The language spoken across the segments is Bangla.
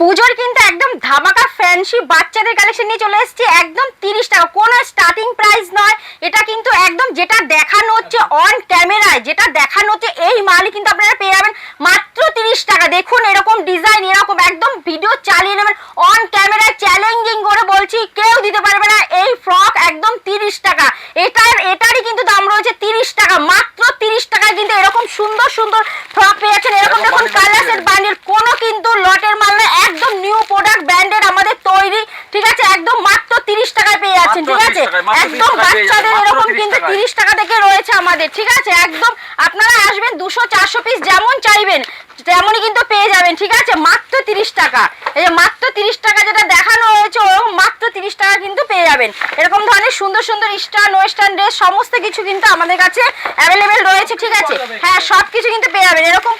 পুজোর কিন্তু একদম ধামাকা ফ্যান্সি বাচ্চাদের কালেকশন নিয়ে চলে এসেছি একদম তিরিশ টাকা। কোনো স্টার্টিং প্রাইস নয়। এটা কিন্তু একদম যেটা দেখানো হচ্ছে অন ক্যামেরায় যেটা দেখানো হচ্ছে এই মালই কিন্তু আপনারা পেয়ে যাবেন মাত্র তিরিশ টাকা। দেখুন এরকম ডিজাইন এরকম একদম ভিডিও চালিয়ে নেবেন। অন ক্যামেরায় চ্যালেঞ্জিং করে বলছি কেউ দিতে পারবে না। এই ফ্রক একদম তিরিশ টাকা। এটার এটারই কিন্তু দাম রয়েছে তিরিশ টাকা। মাত্র তিরিশ টাকায় কিন্তু এরকম সুন্দর সুন্দর ফ্রক পেয়ে যাচ্ছেন। এরকম দেখুন কালার সেট বান্ডেল কোনো কিন্তু লটের মাল না একদম নিউ প্রোডাক্ট ব্র্যান্ডেড আমাদের তৈরি ঠিক আছে একদম মাত্র তিরিশ টাকায় পেয়ে যাচ্ছেন ঠিক আছে? 30 টাকায়, মাত্র 30 একদম বাচ্চাদের এরকম কিন্তু। তিরিশ টাকা থেকে রয়েছে আমাদের ঠিক আছে? একদম আপনারা আসবেন দুশো চারশো পিস যেমন চাইবেন তেমনই কিন্তু পেয়ে যাবেন ঠিক আছে? মাত্র তিরিশ টাকা। এই যে মাত্র তিরিশ টাকা যেটা দেখানো হয়েছে ওরকম মাত্র তিরিশ টাকা কিন্তু পেয়ে যাবেন। এরকম ধরনের সুন্দর সুন্দর ইস্টার্ন ওয়েস্টার্ন ড্রেস সমস্ত কিছু কিন্তু আমাদের কাছে অ্যাভেলেবেল রয়েছে ঠিক আছে? হ্যাঁ সব কিছু কিন্তু পেয়ে যাবেন এরকম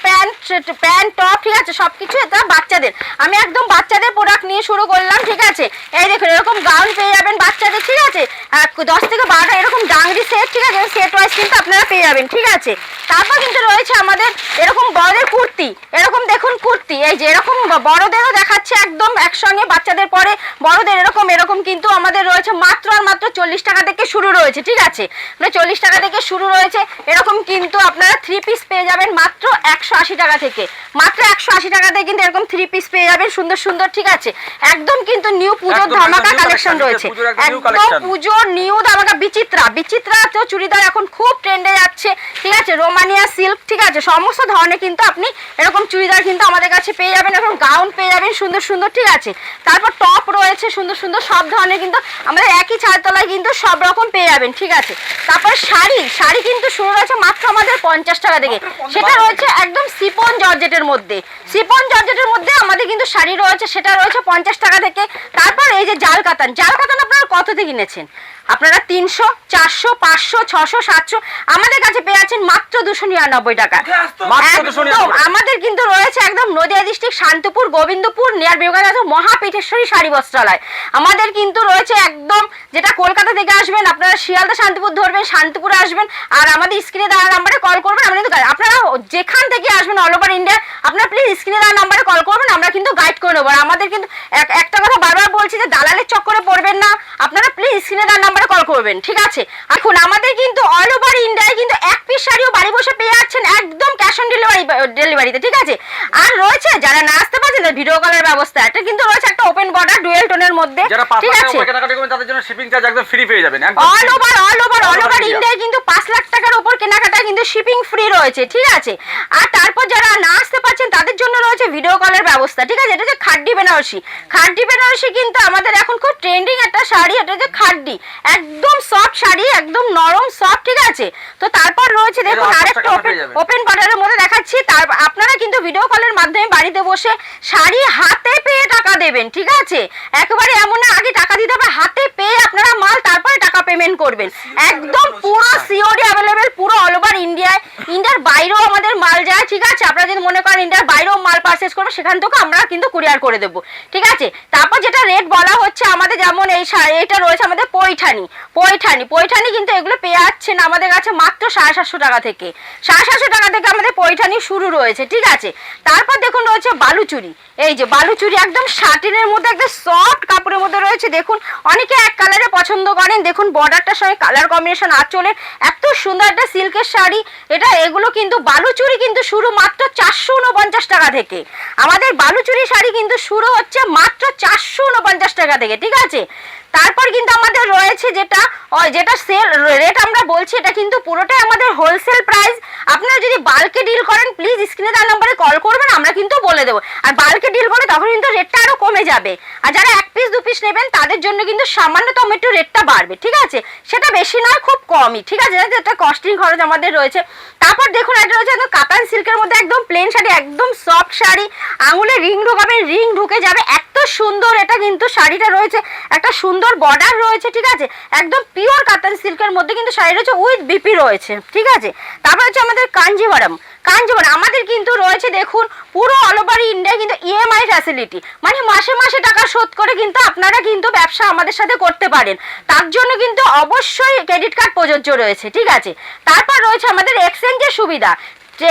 প্যান্ট, টপ, ঠিক আছে সব কিছু এটা বাচ্চাদের। আমি একদম বাচ্চাদের প্রোডাক্ট নিয়ে শুরু করলাম, ঠিক আছে? এই দেখুন, এরকম গাউন পেয়ে যাবেন বাচ্চাদের, ঠিক আছে? দশ থেকে বারোটা, এরকম ডাংরি সেট ঠিক আছে? সেট ওয়াইজ কিন্তু আপনারা পেয়ে যাবেন, ঠিক আছে? তারপর কিন্তু রয়েছে আমাদের এরকম বড়দের কুর্তি। এরকম দেখুন কুর্তি, এই যে এরকম বড়দেরও দেখাচ্ছে একদম একসঙ্গে বাচ্চাদের পরে। বড়দের এরকম এরকম কিন্তু আমাদের রয়েছে মাত্র আর মাত্র চল্লিশ টাকা থেকে শুরু রয়েছে, ঠিক আছে? মানে চল্লিশ টাকা থেকে শুরু রয়েছে, এরকম কিন্তু আপনারা থ্রি পিস পেয়ে যাবেন মাত্র একশো আশি টাকা থেকে। মাত্র একশো আশি টাকাতে কিন্তু এরকম থ্রি পিস পেয়ে যাবেন সুন্দর সুন্দর ঠিক আছে? একদম কিন্তু নিউ পুজোর ধামাকা কালেকশন রয়েছে। একদম পুজোর নিউ ধামাকা বিচিত্রা বিচিত্রা তো চুড়িদার এখন খুব ট্রেন্ডে যাচ্ছে ঠিক আছে? রোমানিয়া সিল্ক ঠিক আছে? সমস্ত ধরনের কিন্তু আপনি এরকম চুড়িদার কিন্তু আমাদের কাছে পেয়ে যাবেন এরকম গাউন পেয়ে যাবেন সুন্দর সুন্দর ঠিক আছে? তারপর টপ রয়েছে সুন্দর সুন্দর সব ধরনের কিন্তু আমাদের একই ছাদতলায় কিন্তু সব রকম পেয়ে যাবেন ঠিক আছে? তারপর শাড়ি শাড়ি কিন্তু শুরু রয়েছে মাত্র আমাদের পঞ্চাশ টাকা থেকে। সেটা রয়েছে একদম সিপন জর্জেটের মধ্যে। সিপন জর্জেটের মধ্যে আমাদের কিন্তু শাড়ি রয়েছে, সেটা রয়েছে পঞ্চাশ টাকা থেকে। তারপর এই যে জাল কাতান জাল কাতান আপনারা কত থেকে কিনেছেন? আপনারা তিনশো চারশো পাঁচশো ছশো সাতশো আমাদের কাছে পেয়ে আছেন মাত্র দুশো নিরানব্বই টাকা। একদম, আমাদের কিন্তু রয়েছে একদম নদিয়া ডিস্ট্রিক্ট শান্তিপুর গোবিন্দপুর নিয়ার বিবেকানন্দ মহাপীঠেশ্বরী শাড়ি বস্ত্রালয়। আমাদের কিন্তু রয়েছে একদম যেটা কলকাতা থেকে আসবেন আপনারা শিয়ালদা শান্তিপুর ধরবেন শান্তিপুরে আসবেন আর আমাদের স্ক্রিনে দেওয়া নাম্বারে কল করবেন আমরা কিন্তু আপনারা যেখান থেকে আসবেন অল ওভার ইন্ডিয়া আপনারা প্লিজ স্ক্রিনে দেওয়া নাম্বারে কল করবেন আমরা কিন্তু গাইড করে নেব। আর আমাদের কিন্তু এক- একটা কথা বারবার বলছি যে দালালের চক্করে পড়বেন না। আপনারা প্লিজ স্ক্রিনে দেওয়া নাম্বারে কল করবেন ঠিক আছে? এখন আমাদের কিন্তু অল ওভার ইন্ডিয়ায় কিন্তু এক পিস শাড়িও বাড়ি বসে পেয়ে যাচ্ছেন একদম ক্যাশ অন ডেলিভারি ডেলিভারিতে ঠিক আছে? আর রয়েছে যারা না আসতে পারছেন ভিডিও কলের ব্যবস্থা। এটা কিন্তু রয়েছে একটা ওপেন বর্ডার ডুয়েল টোনের মধ্যে যারা ঠিক পাঁচ আছে? তাদের জন্য শিপিং চার্জ একদম ফ্রি পেয়ে যাবেন একদম all over all over all over ইন্ডিয়ায় কিন্তু পাঁচ লাখ টাকার উপর কেনাকাটা কিন্তু শিপিং ফ্রি রয়েছে ঠিক আছে? আর তারপর যারা না আসতে পারছেন তাদের জন্য রয়েছে ভিডিও কলের ব্যবস্থা ঠিক আছে? এটা হচ্ছে খাড্ডি বেনারসি। খাড্ডি বেনারসি কিন্তু আমাদের এখন খুব ট্রেন্ডিং একটা শাড়ি এটা হচ্ছে খাড্ডি। একদম সফট শাড়ি একদম নরম সফট ঠিক আছে? তো তারপর রয়েছে দেখুন আরেকটা ওপেন। ওপেন বর্ডারের মধ্যে দেখাচ্ছি। তার আপনারা কিন্তু ভিডিও কলের মাধ্যমে বাড়িতে বসে শাড়ি হাতে পেয়ে টাকা দেবেন ঠিক আছে? একেবারে এমন না আগে টাকা দিতে হবে হাতে পেয়ে আপনারা মাল তারপরে টাকা পেমেন্ট করবেন। একদম পুরো সিওডি অ্যাভেলেবেল ইন্ডিয়ার বাইরেও আমাদের মাল যায়, ঠিক আছে? আপনারা যদি মনে করেন ইন্ডিয়ার বাইরেও মাল পারচেস করবেন সেখান থেকে আমরা কিন্তু কুরিয়ার করে দেবো, ঠিক আছে? তারপর যেটা রেট বলা হচ্ছে, আমাদের যেমন এই এটা রয়েছে আমাদের পৈঠানি। পৈঠানি পৈঠানি কিন্তু এগুলো পেয়ে যাচ্ছেন আমাদের কাছে মাত্র সাড়ে সাতশো টাকা থেকে। সাড়ে সাতশো টাকা থেকে আমাদের পৈঠানি শুরু রয়েছে, ঠিক আছে? তারপর দেখুন রয়েছে বালুচুরি। এই যে বালুচুরি একদম শার্টিনের মধ্যে, একদম সফট কাপড়ের মধ্যে রয়েছে। দেখুন, অনেকে এক কালারে পছন্দ করেন। দেখুন বর্ডারটার সঙ্গে কালার কম্বিনেশন আঁচলের। এত সুন্দর একটা সিল্কের শাড়ি। এটা, এগুলো কিন্তু বালুচুরি কিন্তু শুরু মাত্র চারশো উনপঞ্চাশ টাকা থেকে। আমাদের বালুচুরি শাড়ি কিন্তু শুরু হচ্ছে মাত্র চারশো উনপঞ্চাশ টাকা থেকে, ঠিক আছে? তারপর কিন্তু আমাদের রয়েছে যেটা যেটা সেল রেট আমরা বলছি, এটা কিন্তু পুরোটাই আমাদের হোলসেল প্রাইস আপনারা যদি বাল্কে ডিল করেন প্লিজ স্ক্রিনে তার নাম্বারে কল করবেন, আমরা কিন্তু বলে দেবো। আর বাল্কে ডিল করলে তখন কিন্তু রেটটা আরও কমে যাবে। আর যারা এক পিস দু পিস নেবেন, তাদের জন্য কিন্তু সামান্যতম একটু রেটটা বাড়বে, ঠিক আছে? সেটা বেশি নয়, খুব কমই, ঠিক আছে? যেটা কস্টিং খরচ আমাদের রয়েছে। তারপর দেখুন, একটা রয়েছে কাতান সিল্কের মধ্যে একদম প্লেন শাড়ি, একদম সফট শাড়ি। আঙুলে রিং ঢোকাবেন রিং ঢুকে যাবে। এত সুন্দর এটা কিন্তু শাড়িটা রয়েছে। একটা সুন্দর বর্ডার রয়েছে, ঠিক আছে? একদম পিওর কাতান সিল্কের মধ্যে কিন্তু শাড়ি রয়েছে উইথ বিপি রয়েছে, ঠিক আছে? তারপর হচ্ছে আমাদের কাঞ্জিভারাম কাঞ্জিভারাম আমাদের কিন্তু রয়েছে, দেখুন, পুরো অল ওভার ইন্ডিয়া কিন্তু ইএমআই ফ্যাসিলিটি মানে মাসে মাসে টাকা শোধ করে কিন্তু আপনারা কিন্তু ব্যবসা আমাদের সাথে করতে পারেন। তার জন্য কিন্তু অবশ্যই ক্রেডিট কার্ড প্রযোজ্য রয়েছে, ঠিক আছে? তারপর রয়েছে আমাদের এক্সচেঞ্জের সুবিধা।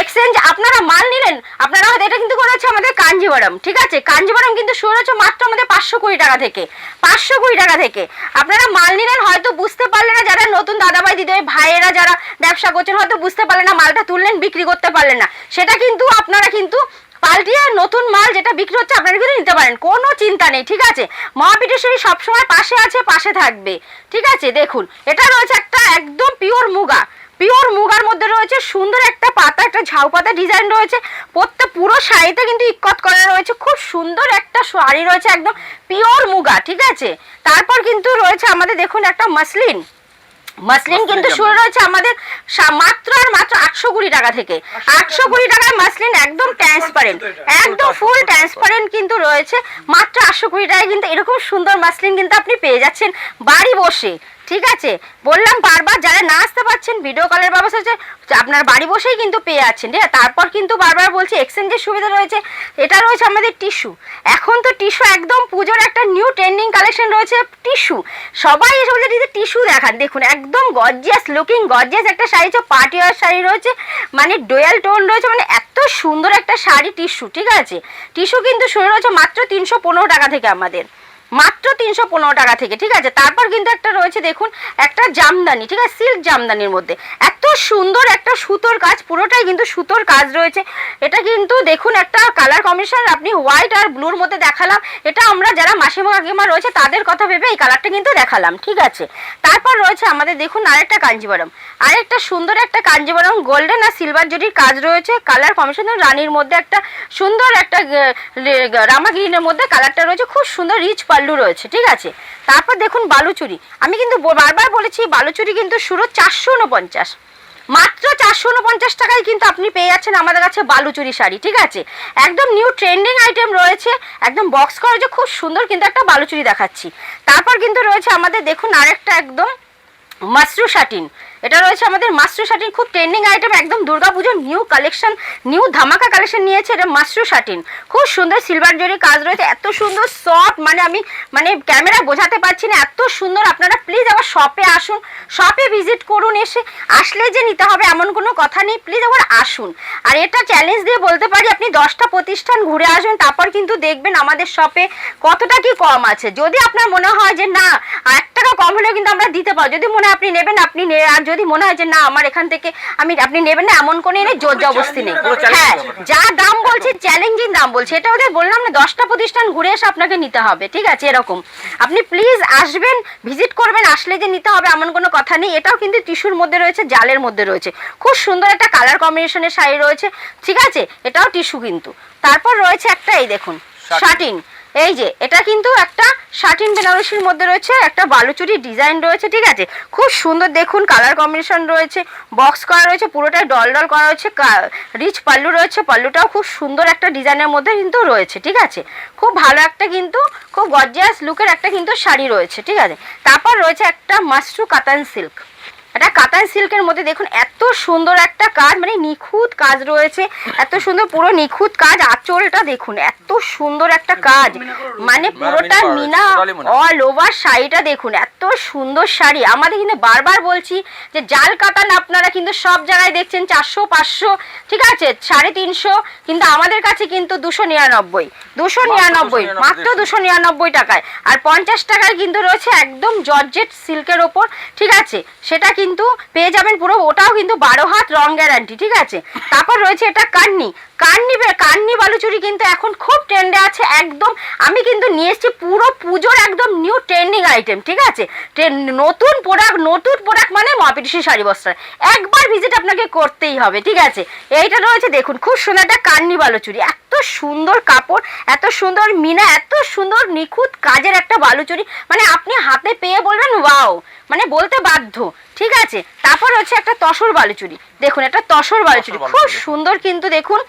এক্সচেঞ্জ আপনারা মাল নিলেন, আপনারা হয়তো, এটা কিন্তু করা হচ্ছে আমাদের কাঞ্জিবরম, ঠিক আছে? কাঞ্জিবরম কিন্তু শুরু হচ্ছে মাত্র আমাদের পাঁচশো কুড়ি টাকা থেকে, পাঁচশো কুড়ি টাকা থেকে। আপনারা মাল নিলেন, হয়তো বুঝতে পারলেন না, যারা নতুন দাদাভাই, দিদিভাই, ভাইয়েরা যারা ব্যবসা করছেন, হয়তো বুঝতে পারলেন না, মালটা তুললেন, বিক্রি করতে পারলেন না। সেটা কিন্তু আপনারা কিন্তু পাল্টিয়ে নতুন মাল যেটা বিক্রি হচ্ছে, আপনারা কিন্তু নিতে পারেন, কোনো চিন্তা নেই, ঠিক আছে? মহাপীঠেশ্বরী সবসময় পাশে আছে, পাশে থাকবে, ঠিক আছে? দেখুন, এটা রয়েছে একটা একদম পিওর মুগা। পিওর মুগার মধ্যে রয়েছে সুন্দর একটা পাতা একটা ঝাউ পাতা ডিজাইন রয়েছে। প্রত্যেক পুরো শাড়িতে কিন্তু ইক্কত করা রয়েছে খুব সুন্দর একটা শাড়ি রয়েছে একদম পিওর মুগা ঠিক আছে? তারপর কিন্তু রয়েছে আমাদের দেখুন একটা মাসলিন। মাসলিন কিন্তু শুরু রয়েছে আমাদের মাত্র আর মাত্র আটশো কুড়ি টাকা থেকে। আটশো কুড়ি টাকায় মাসলিন একদম ট্রান্সপারেন্ট একদম ফুল ট্রান্সপারেন্ট কিন্তু রয়েছে। মাত্র আটশো কুড়ি টাকায় কিন্তু এরকম সুন্দর মাসলিন কিন্তু আপনি পেয়ে যাচ্ছেন বাড়ি বসে। ঠিক আছে। বললাম বারবার যারা না আসতে পারছেন ভিডিও কলের ব্যবস্থা হচ্ছে, আপনার বাড়ি বসেই কিন্তু পেয়ে যাচ্ছেন, ঠিক আছে? তারপর কিন্তু বারবার বলছি এক্সচেঞ্জের সুবিধা রয়েছে, এটা রয়েছে আমাদের টিস্যু এখন তো টিস্যু একদম পুজোর একটা নিউ ট্রেন্ডিং কালেকশন রয়েছে টিস্যু সবাই এসে বলছে, দিদি টিস্যু দেখান। দেখুন, একদম গর্জিয়াস লুকিং গর্জিয়াস একটা শাড়ি তো পার্টি ওয়ার শাড়ি রয়েছে মানে ডোয়াল টোন রয়েছে মানে এত সুন্দর একটা শাড়ি টিস্যু ঠিক আছে? টিস্যু কিন্তু শুরু রয়েছে মাত্র তিনশো পনেরো টাকা থেকে আমাদের। মাত্র তিনশো পনেরো টাকা থেকে, ঠিক আছে? তারপর কিন্তু একটা রয়েছে, দেখুন, একটা জামদানি, ঠিক আছে? সিল্ক জামদানির মধ্যে। এত সুন্দর একটা সুতোর কাজ, পুরোটাই কিন্তু সুতোর কাজ রয়েছে। এটা কিন্তু, দেখুন, একটা কালার কম্বিনেশন আপনি হোয়াইট আর ব্লুর মধ্যে দেখালাম। এটা আমরা যারা মাসিমা কাকিমা রয়েছে, তাদের কথা ভেবে এই কালারটা কিন্তু দেখালাম, ঠিক আছে? তারপর রয়েছে আমাদের, দেখুন, আরেকটা কাঞ্জিবরম। আরেকটা সুন্দর একটা কাঞ্জিবরম গোল্ডেন আর সিলভার জরির কাজ রয়েছে। কালার কম্বিনেশন রানীর মধ্যে একটা সুন্দর একটা রামা গ্রিনের মধ্যে কালারটা রয়েছে। খুব সুন্দর রিচ পাল্লু রয়েছে, ঠিক আছে? তারপর দেখুন বালুচুরি। আমি কিন্তু বারবার বলেছি, বালুচুরি কিন্তু শুরু চারশো উনপঞ্চাশ মাত্র চারশো উনপঞ্চাশ টাকায় কিন্তু আপনি পেয়ে যাচ্ছেন আমাদের কাছে বালুচুরি শাড়ি, ঠিক আছে? একদম নিউ ট্রেন্ডিং আইটেম রয়েছে, একদম বক্স করা রয়েছে খুব সুন্দর কিন্তু একটা বালুচুরি দেখাচ্ছি। তারপর কিন্তু রয়েছে আমাদের, দেখুন আরেকটা একদম মাসরু শাটিন এটা রয়েছে আমাদের মাসরু শাটিন। খুব ট্রেন্ডিং আইটেম একদম দুর্গাপুজোর নিউ কালেকশন নিউ ধামাকা কালেকশন নিয়েছে এটা মাসরু শাটিন। খুব সুন্দর সিলভার জরি কাজ রয়েছে, এত সুন্দর সফট মানে আমি মানে ক্যামেরা বোঝাতে পারছি না, এত সুন্দর আপনারা প্লিজ আবার শপে আসুন শপে ভিজিট করুন এসে, আসলে যে নিতে হবে এমন কোনো কথা নেই প্লিজ আবার আসুন। আর এটা চ্যালেঞ্জ দিয়ে বলতে পারি, আপনি দশটা প্রতিষ্ঠান ঘুরে আসবেন, তারপর কিন্তু দেখবেন আমাদের শপে কতটা কি কম আছে। যদি আপনার মনে হয় যে না এক টাকা কম হলেও কিন্তু আমরা দিতে পারি যদি মনে হয় আপনি নেবেন আপনি আর যদি মনে হয় যে না আমার এখান থেকে আমি আপনি নেবেন না এমন কোনো এনে জোর জবস্তি নেই। হ্যাঁ যা দাম বলছে চ্যালেঞ্জিং দাম বলছে। এটা ওদের বললাম না দশটা প্রতিষ্ঠান ঘুরে এসে আপনাকে নিতে হবে ঠিক আছে এরকম। আপনি প্লিজ আসবেন ভিজিট করবেন আসলে যে নিতে হবে এমন কোনো কথা নেই। এটাও কিন্তু টিস্যুর মধ্যে রয়েছে জালের মধ্যে রয়েছে। খুব সুন্দর একটা কালার কম্বিনেশনের শাড়ি রয়েছে ঠিক আছে? এটাও টিস্যু কিন্তু। তারপর রয়েছে একটা এই দেখুন শাটিন। এই যে, এটা কিন্তু একটা শাটিন বেনারসির মধ্যে রয়েছে, একটা বালুচুরি ডিজাইন রয়েছে, ঠিক আছে? খুব সুন্দর দেখুন কালার কম্বিনেশন রয়েছে বক্স করা রয়েছে, পুরোটাই ডল ডল করা রয়েছে রিচ পাল্লু রয়েছে, পাল্লুটাও খুব সুন্দর একটা ডিজাইনের মধ্যে কিন্তু রয়েছে, ঠিক আছে? খুব ভালো একটা কিন্তু, খুব গর্জিয়াস লুকের একটা কিন্তু শাড়ি রয়েছে, ঠিক আছে? তারপর রয়েছে একটা মাশরু কাতান সিল্ক এটা কাতান সিল্কের মধ্যে দেখুন এত সুন্দর একটা কাজ মানে নিখুঁত কাজ রয়েছে এত সুন্দর পুরো নিখুঁত কাজ আঁচলটা দেখুন এত সুন্দর একটা কাজ মানে পুরোটা মিনা মিনা totally মিনা। অল ওভার শাড়িটা দেখুন এত সুন্দর শাড়ি। আমাদের কিন্তু বারবার বলছি যে জাল কাতান আপনারা কিন্তু সব জায়গায় দেখছেন চারশো পাঁচশো ঠিক আছে সাড়ে তিনশো কিন্তু আমাদের কাছে কিন্তু দুশো নিরানব্বই দুশো নিরানব্বই মাত্র দুশো নিরানব্বই টাকায়। আর পঞ্চাশ টাকায় কিন্তু রয়েছে একদম জর্জেট সিল্কের ওপর ঠিক আছে সেটা কিন্তু পেয়ে যাবেন পুরো, ওটাও কিন্তু বারো হাত, রং গ্যারান্টি ঠিক আছে? তারপর রয়েছে এটা কান্নি। বে- কান্নি বালুচুরি কিন্তু এখন খুব ট্রেন্ডে আছে, একদম, আমি কিন্তু নিয়ে এসেছি পুরো পুজোর একদম নিউ ট্রেন্ডিং আইটেম ঠিক আছে? নতুন প্রোডাক্ট নতুন প্রোডাক্ট মানে মহাপিটিসি শাড়ি বস্ত্র। একবার ভিজিট আপনাকে করতেই হবে, ঠিক আছে? এইটা রয়েছে, দেখুন, খুব সুন্দর একটা কান্নি বালুচুরি। এত সুন্দর কাপড়, এত সুন্দর মিনা, এত সুন্দর নিখুঁত কাজের একটা বালুচুরি। মানে আপনি হাতে পেয়ে বলবেন, ওয়াও! মানে বলতে বাধ্য, ঠিক আছে? তারপর হচ্ছে একটা তসর বালুচুরি দেখুন একটা তসর বালুচুরি খুব সুন্দর কিন্তু দেখুন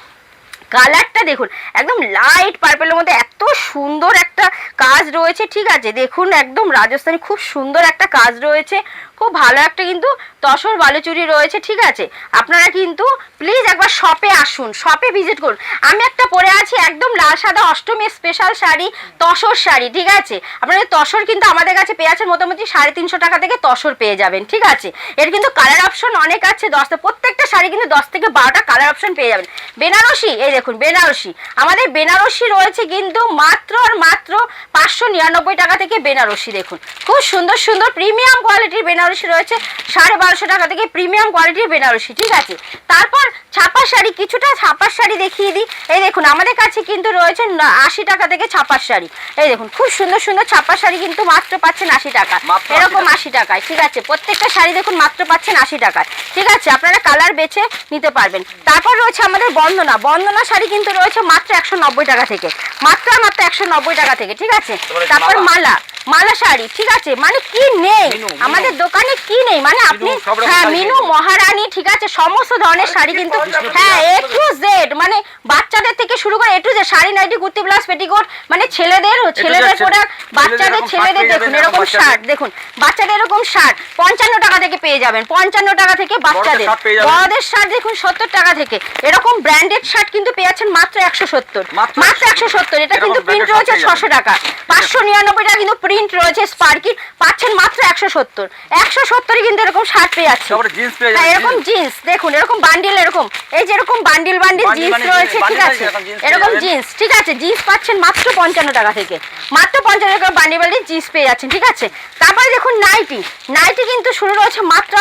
কালারটা দেখুন একদম লাইট পার্পেলের মধ্যে এত সুন্দর একটা কাজ রয়েছে ঠিক আছে? দেখুন একদম রাজস্থানি খুব সুন্দর একটা কাজ রয়েছে। খুব ভালো একটা কিন্তু তসর বালুচুরি রয়েছে, ঠিক আছে? আপনারা কিন্তু প্লিজ একবার শপে আসুন শপে ভিজিট করুন। আমি একটা পরে আছি, একদম লাল সাদা অষ্টমীর স্পেশাল শাড়ি, তসর শাড়ি, ঠিক আছে? আপনাদের তসর কিন্তু আমাদের কাছে পেয়ে আছেন মোটামুটি সাড়ে তিনশো টাকা থেকে তসর পেয়ে যাবেন, ঠিক আছে? এর কিন্তু কালার অপশন অনেক আছে দশটা প্রত্যেকটা শাড়ি কিন্তু দশ থেকে বারোটা কালার অপশন পেয়ে যাবেন। বেনারসি, এই দেখুন, বেনারসি। আমাদের বেনারসি রয়েছে কিন্তু মাত্র আর মাত্র পাঁচশো নিরানব্বই টাকা থেকে বেনারসি, দেখুন। খুব সুন্দর সুন্দর প্রিমিয়াম কোয়ালিটির বেনারসি রয়েছে সাড়ে বারোশো টাকা থেকে প্রিমিয়াম কোয়ালিটির বেনারসি ঠিক আছে? তারপর ছাপার শাড়ি কিছুটা ছাপার শাড়ি দেখিয়ে দিই। এই দেখুন আমাদের কাছে কিন্তু রয়েছে আশি টাকা থেকে ছাপার শাড়ি। এই দেখুন খুব সুন্দর সুন্দর ছাপার শাড়ি কিন্তু মাত্র পাচ্ছেন আশি টাকা। এরকম আশি টাকায় ঠিক আছে? প্রত্যেকটা শাড়ি দেখুন মাত্র পাচ্ছেন আশি টাকায়। ঠিক আছে? আপনারা কালার বেছে নিতে পারবেন। তারপর রয়েছে আমাদের বন্দনা। বন্দনা শাড়ি কিন্তু রয়েছে মাত্র একশো নব্বই টাকা থেকে। মাত্র মাত্র একশো নব্বই টাকা থেকে ঠিক আছে? তারপর মালা। মালা শাড়ি ঠিক আছে? মানে কি নেই। আমাদের দোকানে কি নেই? মানে আপনি হ্যাঁ মিনু মহারানী ঠিক আছে? সমস্ত ধরনের শাড়ি কিন্তু হ্যাঁ এ টু জেড মানে বাচ্চাদের থেকে শুরু করে A to Z sari nightie kurti plus petticoat মানে ছেলেদের ছেলেদের প্রোডাক্ট বাচ্চাদের ছেলেদের দেখুন এরকম। শার্ট দেখুন। বাচ্চাদের এরকম শার্ট পঞ্চান্ন টাকা থেকে পেয়ে যাবেন পঞ্চান্ন টাকা থেকে বাচ্চাদের। বড়দের শার্ট দেখুন সত্তর টাকা থেকে। এরকম ব্র্যান্ডেড শার্ট কিন্তু পেয়ে যাচ্ছেন মাত্র একশো সত্তর। মাত্র একশো সত্তর এটা কিন্তু প্রিন্ট রয়েছে ছশো টাকা। পাঁচশো নিরানব্বই টাকা কিন্তু প্রিন্ট রয়েছে স্পার্কি পাচ্ছেন মাত্র একশো সত্তর। একশো সত্তরই কিন্তু এরকম শার্ট পেয়ে যাচ্ছে। জিন্স হ্যাঁ এরকম জিন্স দেখুন এরকম বান্ডিল এরকম। এই যে এরকম বান্ডিল বান্ডিল জিন্স রয়েছে ঠিক আছে? এরকম। জিন্স ঠিক আছে? জিন্স পাচ্ছেন মাত্র পঞ্চান্ন টাকা থেকে। মাত্র পঞ্চান্ন টাকা বান্ডিল বান্ডিল জিন্স পেয়ে যাচ্ছেন ঠিক আছে? তারপরে দেখুন নাইটি নাইটি কিন্তু শুরু রয়েছে মাত্র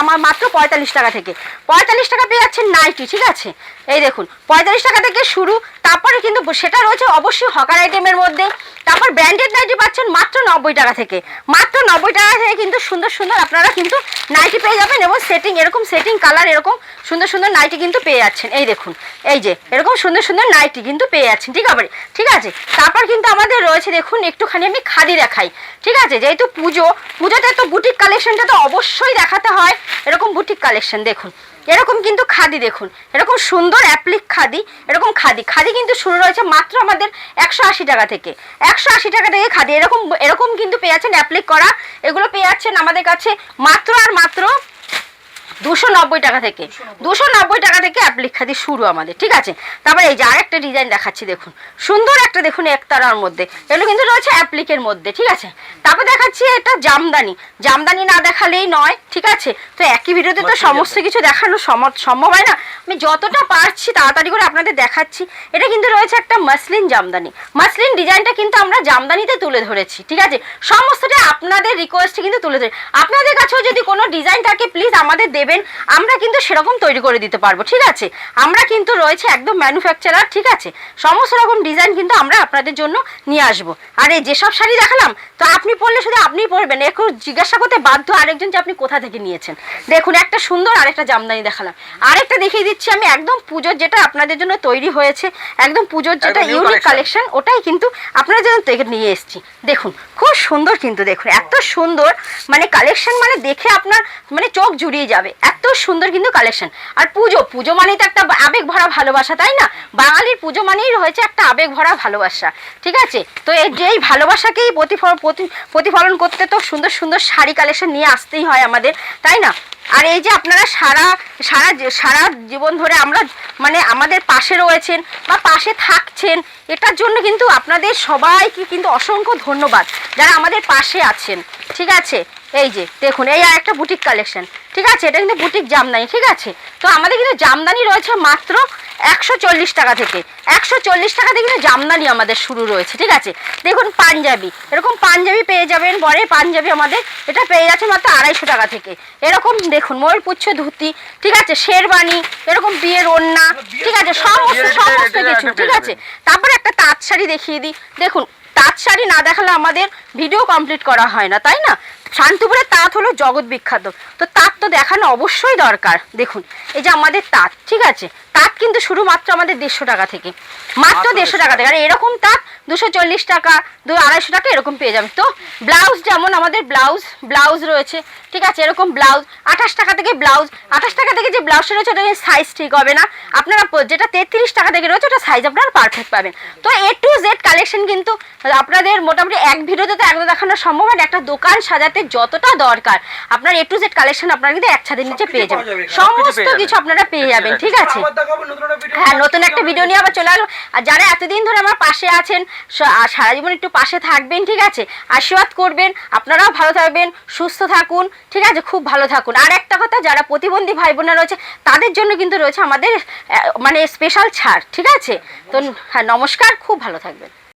আমার মাত্র পঁয়তাল্লিশ টাকা থেকে। পঁয়তাল্লিশ টাকা পেয়ে যাচ্ছেন নাইটি ঠিক আছে? এই দেখুন পঁয়তাল্লিশ টাকা থেকে শুরু, তারপরে কিন্তু সেটা রয়েছে অবশ্যই হকার আইটেমের মধ্যে। তারপর ব্র্যান্ডেড নাইটি পাচ্ছেন মাত্র নব্বই টাকা থেকে। মাত্র নব্বই টাকা থেকে কিন্তু সুন্দর সুন্দর আপনারা কিন্তু নাইটি পেয়ে যাবেন এবং সেটিং এরকম সেটিং কালার এরকম সুন্দর সুন্দর নাইটি কিন্তু পেয়ে যাচ্ছেন। এই দেখুন, এই যে, এরকম সুন্দর সুন্দর নাইটি কিন্তু পেয়ে যাচ্ছেন, ঠিক আছে? ঠিক আছে? তারপর কিন্তু আমাদের রয়েছে দেখুন, একটুখানি আমি খাদি দেখাই। ঠিক আছে? যেহেতু পুজো, পুজোতে তো বুটিক কালেকশনটা তো অবশ্যই দেখাতে হয়। এরকম বুটিক কালেকশন দেখুন। এরকম কিন্তু খাদি দেখুন, এরকম সুন্দর অ্যাপ্লিক খাদি, এরকম খাদি। খাদি কিন্তু শুরু রয়েছে মাত্র আমাদের একশো আশি টাকা থেকে। একশো আশি টাকা থেকে খাদি, এরকম এরকম কিন্তু পেয়ে যাচ্ছেন অ্যাপ্লিক করা। এগুলো পেয়ে যাচ্ছেন আমাদের কাছে মাত্র আর মাত্র দুশো নব্বই টাকা থেকে। দুশো নব্বই টাকা থেকে অ্যাপ্লিক খাদি শুরু আমাদের ঠিক আছে? তারপরে এই যে আরেকটা ডিজাইন দেখাচ্ছি দেখুন। সুন্দর একটা দেখুন একতারার মধ্যে। এগুলো কিন্তু রয়েছে অ্যাপ্লিকের মধ্যে ঠিক আছে? তারপর দেখাচ্ছি এটা জামদানি। জামদানি না দেখালেই নয় ঠিক আছে? তো একই ভিডিওতে তো সমস্ত কিছু দেখানো সম- সম্ভব হয় না। আমি যতটা পারছি তাড়াতাড়ি করে আপনাদের দেখাচ্ছি। এটা কিন্তু রয়েছে একটা মাসলিন জামদানি। মাসলিন ডিজাইনটা কিন্তু আমরা জামদানিতে তুলে ধরেছি ঠিক আছে? সমস্তটা আপনাদের রিকোয়েস্টে কিন্তু তুলে ধরে আপনাদের কাছেও যদি কোনো ডিজাইন থাকে প্লিজ আমাদের দেবেন আমরা কিন্তু সেরকম তৈরি করে দিতে পারব ঠিক আছে? আমরা কিন্তু রয়েছে একদম ম্যানুফ্যাকচারার ঠিক আছে? সমস্ত রকম ডিজাইন কিন্তু আমরা আপনাদের জন্য নিয়ে আসব। আর এই যেসব শাড়ি দেখালাম তো আপনি পরলে শুধু আপনিই পরবেন একটু জিজ্ঞাসা করতে বাধ্য আরেকজন যে আপনি কোথা থেকে নিয়েছেন। দেখুন একটা সুন্দর আরেকটা জামদানি দেখালাম। আরেকটা দেখিয়ে দিচ্ছি আমি একদম পুজোর যেটা আপনাদের জন্য তৈরি হয়েছে একদম পুজোর যেটা ইউনিক কালেকশন ওটাই কিন্তু আপনাদের জন্য নিয়ে এসেছি। দেখুন খুব সুন্দর কিন্তু দেখুন এত সুন্দর মানে কালেকশন মানে দেখে আপনার মানে চোখ জুড়িয়ে যাবে। এত সুন্দর কিন্তু কালেকশন আর পুজো পুজো মানেই তো একটা আবেগ ভরা ভালোবাসা, তাই না? বাঙালির পুজো মানেই রয়েছে একটা আবেগ ভরা ভালোবাসা, ঠিক আছে? তো এই যেই ভালোবাসাকেই প্রতিফল প্রতিফলন করতে তো সুন্দর সুন্দর শাড়ি কালেকশন নিয়ে আসতেই হয় আমাদের, তাই না? আর এই যে আপনারা সারা সারা সারা জীবন ধরে আমরা মানে আমাদের পাশে রয়েছেন বা পাশে থাকছেন, এটার জন্য কিন্তু আপনাদের সবাইকে কিন্তু অসংখ্য ধন্যবাদ, যারা আমাদের পাশে আছেন, ঠিক আছে? এই যে দেখুন এই আর একটা বুটিক কালেকশন ঠিক আছে? এটা কিন্তু বুটিক জামদানি ঠিক আছে? তো আমাদের কিন্তু জামদানি রয়েছে মাত্র একশো চল্লিশ টাকা থেকে। একশো চল্লিশ টাকা থেকে কিন্তু জামদানি আমাদের শুরু রয়েছে ঠিক আছে? দেখুন পাঞ্জাবি এরকম পাঞ্জাবি পেয়ে যাবেন পরে পাঞ্জাবি আমাদের এটা পেয়ে যাচ্ছে মাত্র আড়াইশো টাকা থেকে। এরকম দেখুন ময়ূরপুচ্ছ ধুতি ঠিক আছে? শেরবানি এরকম বিয়ের ওড়না ঠিক আছে? সমস্ত সমস্ত কিছু ঠিক আছে? তারপরে একটা তাঁত শাড়ি দেখিয়ে দিই। দেখুন তাঁত শাড়ি না দেখালে আমাদের ভিডিও কমপ্লিট করা হয় না তাই না? শান্তিপুরের তাঁত হলো জগৎ বিখ্যাত। তো তাঁত তো দেখানো অবশ্যই দরকার। দেখুন এই যে আমাদের তাঁত ঠিক আছে? তাঁত কিন্তু শুধুমাত্র আমাদের দেড়শো টাকা থেকে। মাত্র মাত্র দেড়শো টাকা থেকে। আর এরকম তাঁত দুশো চল্লিশ টাকা দু আড়াইশো টাকা এরকম পেয়ে যাবেন। তো ব্লাউজ যেমন আমাদের ব্লাউজ ব্লাউজ রয়েছে ঠিক আছে? এরকম ব্লাউজ আঠাশ টাকা থেকে ব্লাউজ আঠাশ টাকা থেকে যে ব্লাউজটা রয়েছে ওটা সাইজ ঠিক হবে না। আপনারা যেটা তেত্রিশ টাকা থেকে রয়েছে ওটা সাইজ আপনারা পারফেক্ট পাবেন। তো এ টু জেড কালেকশন কিন্তু আপনাদের মোটামুটি এক ভিডিওতে তো একদম দেখানো সম্ভব। না। একটা দোকান সাজাতে যতটা দরকার আপনার এ টু জেড কালেকশন আপনারা কিন্তু এক ছাদের নিচে পেয়ে যাবেন। সমস্ত কিছু আপনারা পেয়ে যাবেন ঠিক আছে? দেখাবো নতুন একটা ভিডিও হ্যাঁ নতুন একটা ভিডিও নিয়ে আবার চলে আসব। আর যারা এতদিন ধরে আমার পাশে আছেন সারা জীবন একটু পাশে থাকবেন ঠিক আছে? আশীর্বাদ করবেন আপনারাও ভালো থাকবেন সুস্থ থাকুন ঠিক আছে? খুব ভালো থাকুন। আর একটা কথা যারা প্রতিবন্ধী ভাই বোনেরা রয়েছে তাদের জন্য কিন্তু রয়েছে আমাদের মানে স্পেশাল ছাড় ঠিক আছে? তো হ্যাঁ নমস্কার খুব ভালো থাকবেন।